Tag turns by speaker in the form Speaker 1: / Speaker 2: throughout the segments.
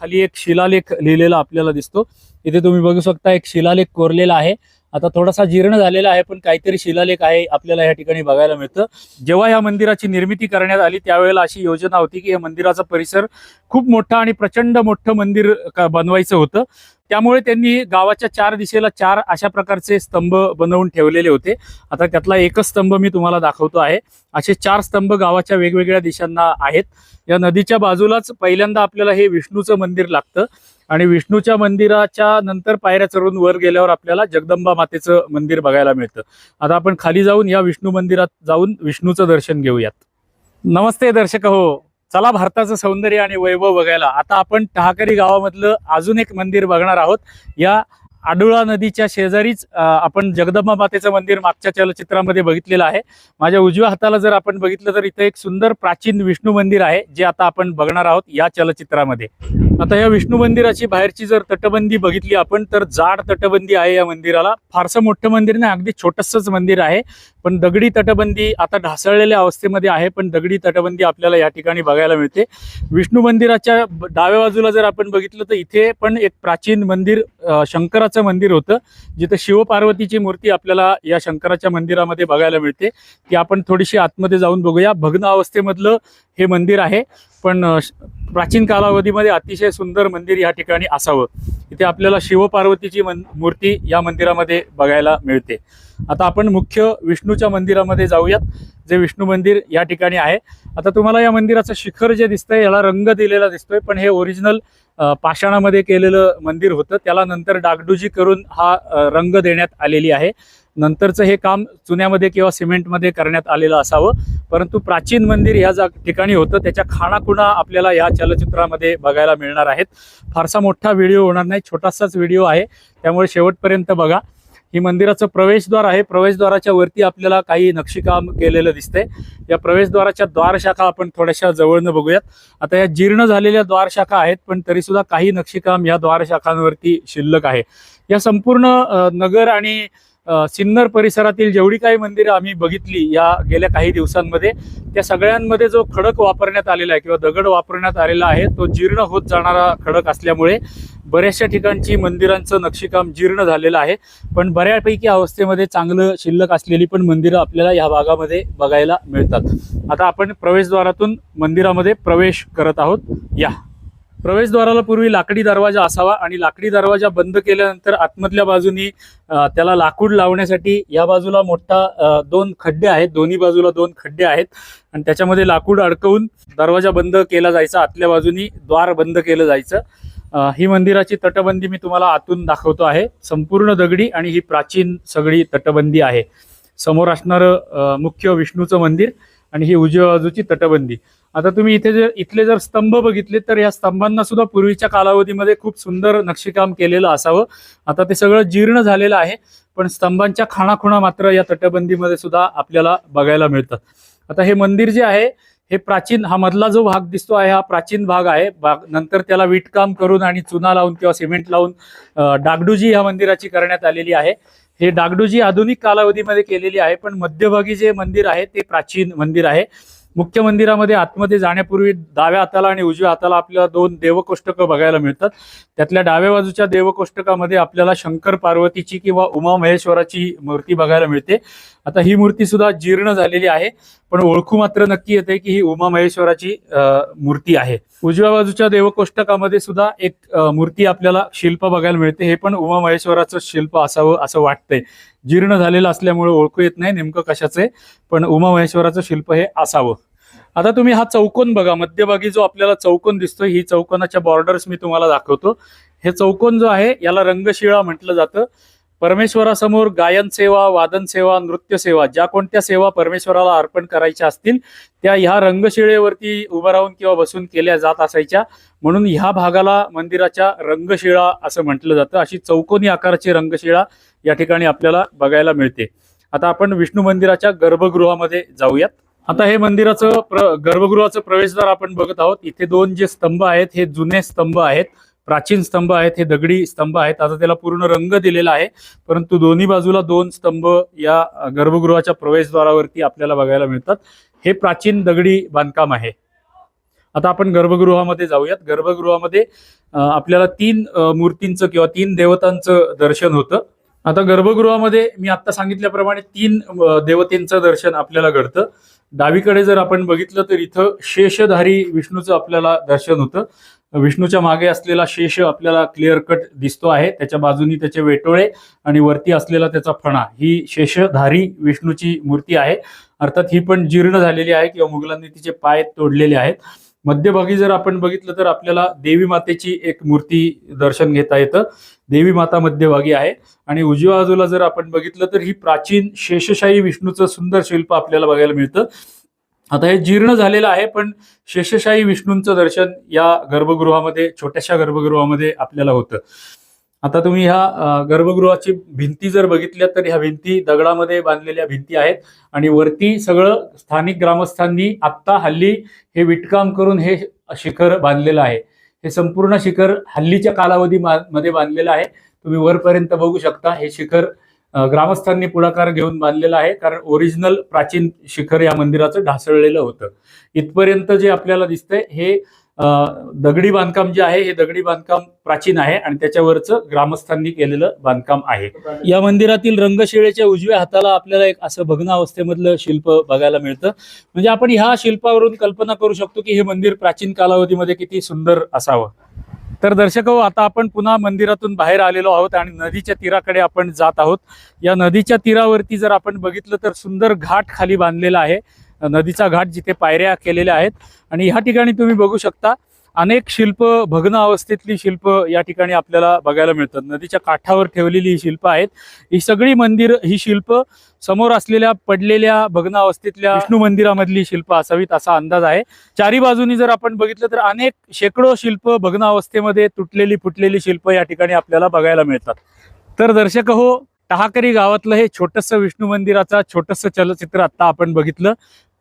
Speaker 1: खाली एक शिलालेख लिहिलेला आपल्याला दिसतो. इथे तुम्ही बघू शकता एक शिलालेख कोरलेला आहे. आता थोडासा जीर्ण झालेला आहे पण काहीतरी शिलालेख आहे आपल्याला या ठिकाणी बघायला मिळतं. जेव्हा या मंदिराची निर्मिती करण्यात आली त्यावेळेला अशी योजना होती की या मंदिराचा परिसर खूप मोठा आणि प्रचंड मोठं मंदिर बनवायचं होतं. त्यामुळे त्यांनी गावाच्या चार दिशेला चार अशा प्रकारचे स्तंभ बनवून ठेवलेले होते. आता त्यातला एकच स्तंभ मी तुम्हाला दाखवतो आहे. असे चार स्तंभ गावाच्या वेगवेगळ्या दिशांना आहेत. या नदीच्या बाजूलाच पहिल्यांदा आपल्याला हे विष्णूचं मंदिर लागतं. आणि विष्णूच्या मंदिराच्या नंतर पायऱ्या चढून वर गेल्यावर आपल्याला जगदंबा मातेचं मंदिर बघायला मिळतं. आता आपण खाली जाऊन या विष्णू मंदिरात जाऊन विष्णूचं दर्शन घेऊयात. नमस्ते दर्शक हो. चला भारताचं सौंदर्य आणि वैभव बघायला. आता आपण टहाकरी गावामधलं अजून एक मंदिर बघणार आहोत. या आडुळा नदीच्या शेजारीच आपण जगदंबा मातेचं मंदिर मागच्या चलचित्रामध्ये बघितलेलं आहे. माझ्या उजव्या हाताला जर आपण बघितलं तर इथं एक सुंदर प्राचीन विष्णू मंदिर आहे जे आता आपण बघणार आहोत या चलचित्रामध्ये. आता या विष्णू मंदिराची बाहेरची जर तटबंदी बघितली आपण तर जाड तटबंदी आहे या मंदिराला. फारसं मोठं मंदिर नाही अगदी छोटंसंच मंदिर आहे. पण दगडी तटबंदी आता ढासळलेल्या अवस्थेमध्ये आहे पण दगडी तटबंदी आपल्याला या ठिकाणी बघायला मिळते. विष्णू मंदिराच्या डाव्या बाजूला जर आपण बघितलं तर इथे पण एक प्राचीन मंदिर शंकरा शंकराचं मंदिर होतं जिथं शिवपार्वतीची मूर्ती आपल्याला या शंकराच्या मंदिरामध्ये बघायला मिळते. ती आपण थोडीशी आतमध्ये जाऊन बघूया. भग्न अवस्थेमधलं हे मंदिर आहे. पण श- प्राचीन कालावधीमध्ये अतिशय सुंदर मंदिर या ठिकाणी असावं. इथे आपल्याला शिवपार्वतीची मन मूर्ती या मंदिरामध्ये बघायला मिळते. आता आपण मुख्य विष्णूच्या मंदिरामध्ये जाऊयात जे विष्णू मंदिर या ठिकाणी आहे. आता तुम्हाला या मंदिराचं शिखर जे दिसतंय याला रंग दिलेला दिसतोय पण हे ओरिजिनल पाषाणामध्ये केलेलं मंदिर होतं. त्याला नंतर डागडुजी करून हा रंग देण्यात आलेली आहे. नंतरचं हे काम चुन्यामध्ये किंवा सिमेंटमध्ये करण्यात आलेलं असावं. परंतु प्राचीन मंदिर ह्या जा ठिकाणी होतं. त्याच्या खाणाखुणा आपल्याला या चलचित्रामध्ये बघायला मिळणार आहेत. फारसा मोठा व्हिडिओ होणार नाही. छोटासाच व्हिडिओ आहे. त्यामुळे शेवटपर्यंत बघा. ही मंदिराचं प्रवेशद्वार आहे. प्रवेशद्वाराच्या वरती आपल्याला काही नक्षीकाम केलेलं दिसतंय. या प्रवेशद्वाराच्या द्वारशाखा आपण थोड्याशा जवळनं बघूयात. आता या जीर्ण झालेल्या द्वारशाखा आहेत पण तरीसुद्धा काही नक्षीकाम या द्वारशाखांवरती शिल्लक आहे. या संपूर्ण नगर आणि सिन्नर परिसरातील जेवढी काही मंदिरं आम्ही बघितली या गेल्या काही दिवसांमध्ये त्या सगळ्यांमध्ये जो खडक वापरण्यात आलेला आहे किंवा दगड वापरण्यात आलेला आहे तो जीर्ण होत जाणारा खडक असल्यामुळे बऱ्याचशा ठिकाणची मंदिरांचं नक्षीकाम जीर्ण झालेलं आहे. पण बऱ्यापैकी अवस्थेमध्ये चांगलं शिल्लक असलेली पण मंदिरं आपल्याला या भागामध्ये बघायला मिळतात. आता आपण प्रवेशद्वारातून मंदिरामध्ये प्रवेश करत आहोत. या. प्रवेशद्वाराला पूर्वी लाकडी दरवाजा असावा आणि लाकडी दरवाजा बंद केल्यानंतर आतमधल्या बाजूनी त्याला लाकूड लावण्यासाठी या बाजूला मोठा दोन खड्डे आहेत. दोन्ही बाजूला दोन खड्डे आहेत आणि त्याच्यामध्ये लाकूड अडकवून दरवाजा बंद केला जायचा. आतल्या बाजूनी द्वार बंद केलं जायचं. ही मंदिराची तटबंदी मी तुम्हाला आतून दाखवतो आहे. संपूर्ण दगडी आणि ही प्राचीन सगळी तटबंदी आहे. समोर असणारं मुख्य विष्णूचं मंदिर आणि ही उजव्या बाजूची तटबंदी. आता तुम्ही इथे जर इथले जर स्तंभ बघितले तर या स्तंभांना सुद्धा पूर्वीच्या कालावधीमध्ये खूप सुंदर नक्षीकाम केलेलं असावं. आता ते सगळं जीर्ण झालेलं आहे पण स्तंभांच्या खाणाखुणा मात्र या तटबंदीमध्ये सुद्धा आपल्याला बघायला मिळतात आता हे मंदिर जे आहे हे प्राचीन हा मधला जो भाग दिसतो आहे हा प्राचीन भाग आहे. भाग नंतर त्याला विटकाम करून आणि चुना लावून किंवा सिमेंट लावून डागडुजी ह्या मंदिराची करण्यात आलेली आहे. हे डागडुजी आधुनिक कालावधीमध्ये केलेली आहे पण मध्यभागी जे मंदिर आहे ते प्राचीन मंदिर आहे. मुख्य मंदिरामध्ये आतमध्ये जाण्यापूर्वी डाव्या हाताला आणि उजव्या हाताला आपल्याला दोन देवकोष्टकं बघायला मिळतात. त्यातल्या डाव्या बाजूच्या देवकोष्टकामध्ये आपल्याला शंकर पार्वतीची किंवा उमा महेश्वराची मूर्ती बघायला मिळते. आता ही मूर्ती सुद्धा जीर्ण झालेली आहे पण ओळखू मात्र नक्की येते की ही उमा महेश्वराची मूर्ती आहे. उजव्या बाजूच्या देवकोष्टकामध्ये सुद्धा एक मूर्ती आपल्याला शिल्प बघायला मिळते. हे पण उमा महेश्वराचं शिल्प असावं असं वाटतंय. जीर्ण झालेलं असल्यामुळे ओळखू येत नाही नेमकं कशाचं आहे पण उमा महेश्वराचं शिल्प हे असावं. आता तुम्ही हा चौकोन बघा मध्यभागी जो आपल्याला चौकोन दिसतोय ही चौकोनाच्या बॉर्डर्स मी तुम्हाला दाखवतो. हे चौकोन जो आहे याला रंगशिळा म्हटलं जातं. परमेश्वरासमोर गायन सेवा वादन सेवा नृत्य सेवा ज्या कोणत्या सेवा परमेश्वराला अर्पण करायच्या असतील त्या ह्या रंगशिळेवरती उभं राहून किंवा बसून केल्या जात असायच्या. म्हणून ह्या भागाला मंदिराच्या रंगशिळा असं म्हटलं जातं. अशी चौकोनी आकाराची रंगशिळा या ठिकाणी आपल्याला बघायला मिळते. आता आपण विष्णू मंदिराच्या गर्भगृहामध्ये जाऊयात. आता हे मंदिराचं प्र गर्भगृहाचं प्रवेशद्वार आपण बघत आहोत. इथे दोन जे स्तंभ आहेत हे जुने स्तंभ आहेत. प्राचीन स्तंभ आहेत हे दगडी स्तंभ आहेत. आता त्याला पूर्ण रंग दिलेला आहे. परंतु दोन्ही बाजूला दोन स्तंभ या गर्भगृहाच्या प्रवेशद्वारावरती आपल्याला बघायला मिळतात. हे प्राचीन दगडी बांधकाम आहे. आता आपण गर्भगृहामध्ये जाऊयात. गर्भगृहामध्ये आपल्याला तीन मूर्तींचं किंवा तीन देवतांचं दर्शन होतं. आता गर्भगृहामध्ये मी आता सांगितल्याप्रमाणे तीन देवतेंचं दर्शन आपल्याला घडतं. डावीकडे जर आपण बघितलं तर इथं शेषधारी विष्णूचं आपल्याला दर्शन होतं. विष्णूच्या मागे असलेला शेष आपल्याला क्लिअर कट दिसतो आहे. त्याच्या बाजूनी त्याचे वेटोळे आणि वरती असलेला त्याचा फणा. ही शेषधारी विष्णूची मूर्ती आहे. अर्थात ही पण जीर्ण झालेली आहे किंवा मुघलांनी तिचे पाय तोडलेले आहेत. मध्यभागी जर आपण बघितलं तर आपल्याला देवी मातेची एक मूर्ती दर्शन घेता येतं. देवी माता मध्यभागी आहे. आणि उजव्या बाजूला जर आपण बघितलं तर ही प्राचीन शेषशाही विष्णूचं सुंदर शिल्प आपल्याला बघायला मिळतं. आता हे जीर्ण झालेलं आहे पण शेषशाही विष्णूंचं दर्शन या गर्भगृहामध्ये छोट्याशा गर्भगृहामध्ये आपल्याला होतं. आता तुम्ही ह्या गर्भगृहाची भिंती जर बघितल्या तर ह्या भिंती दगडामध्ये बांधलेल्या भिंती आहेत आणि वरती सगळं स्थानिक ग्रामस्थांनी आत्ता हल्ली हे विटकाम करून हे शिखर बांधलेलं आहे. हे संपूर्ण शिखर हल्लीच्या कालावधी मध्ये बांधलेलं आहे. तुम्ही वरपर्यंत बघू शकता हे शिखर ग्रामस्थांनी पुढाकार घेऊन बांधलेला आहे कारण ओरिजिनल प्राचीन शिखर या मंदिराचं ढासळलेलं होतं. इथपर्यंत जे आपल्याला दिसतंय हे दगडी बांधकाम जे आहे हे दगडी बांधकाम प्राचीन आहे आणि त्याच्यावरचं ग्रामस्थांनी केलेलं बांधकाम आहे. या मंदिरातील रंगशिळेच्या उजव्या हाताला आपल्याला एक असं भग्न अवस्थेमधलं शिल्प बघायला मिळतं. म्हणजे आपण ह्या शिल्पावरून कल्पना करू शकतो की हे मंदिर प्राचीन कालावधीमध्ये किती सुंदर असावं. तर दर्शक हो आता आपण पुन्हा मंदिरातून बाहेर आलेलो आहोत आणि नदीच्या तीराकडे आपण जात आहोत. या नदीच्या तीरावरती जर आपण बघितलं तर सुंदर घाट खाली बांधलेला आहे. नदीचा घाट जिथे पायऱ्या केलेल्या आहेत. आणि ह्या ठिकाणी तुम्ही बघू शकता अनेक शिल्प भग्न अवस्थेतली शिल्प या ठिकाणी आपल्याला बघायला मिळतात. नदीच्या काठावर ठेवलेली ही शिल्प आहेत. ही सगळी मंदिर ही शिल्प समोर असलेल्या पडलेल्या भग्न अवस्थेतल्या विष्णू मंदिरामधली शिल्प असावीत असा अंदाज आहे. चारी बाजूनी जर आपण बघितलं तर अनेक शेकडो शिल्प भग्न अवस्थेमध्ये तुटलेली फुटलेली शिल्प या ठिकाणी आपल्याला बघायला मिळतात. तर दर्शक हो टहाकरी गावातलं हे छोटंसं विष्णू मंदिराचा छोटंसं चलचित्र आता आपण बघितलं.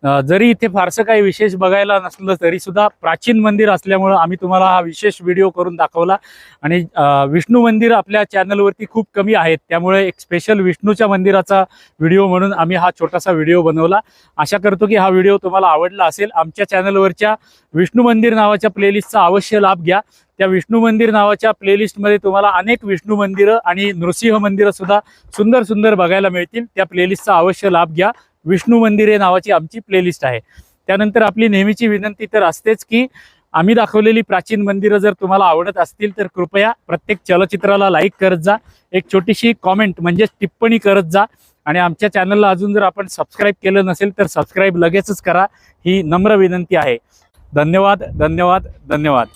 Speaker 1: जरी इथे फारसं काही विशेष बघायला नसलं तरी सुद्धा प्राचीन मंदिर असल्यामुळं आम्ही तुम्हाला हा विशेष व्हिडिओ करून दाखवला. आणि विष्णू मंदिर आपल्या चॅनलवरती खूप कमी आहेत. त्यामुळे एक स्पेशल विष्णूच्या मंदिराचा व्हिडिओ म्हणून आम्ही हा छोटासा व्हिडिओ बनवला. आशा करतो की हा व्हिडिओ तुम्हाला आवडला असेल. आमच्या चॅनलवरच्या विष्णू मंदिर नावाच्या प्लेलिस्टचा अवश्य लाभ घ्या. त्या विष्णू मंदिर नावाच्या प्लेलिस्टमध्ये तुम्हाला अनेक विष्णू मंदिरं आणि नृसिंह मंदिरं सुद्धा सुंदर सुंदर बघायला मिळतील. त्या प्लेलिस्टचा अवश्य लाभ घ्या. विष्णू मंदिरे नावाची आमची प्लेलिस्ट आहे. त्यानंतर आपली नेहमीची विनंती तर असतेच की आम्ही दाखवलेली प्राचीन मंदिरं जर तुम्हाला आवडत असतील तर कृपया प्रत्येक चलचित्राला लाईक करत जा. एक छोटीशी कॉमेंट म्हणजेच टिप्पणी करत जा. आणि आमच्या चॅनलला अजून जर आपण सबस्क्राईब केलं नसेल तर सबस्क्राईब लगेचच करा. ही नम्र विनंती आहे. धन्यवाद धन्यवाद धन्यवाद.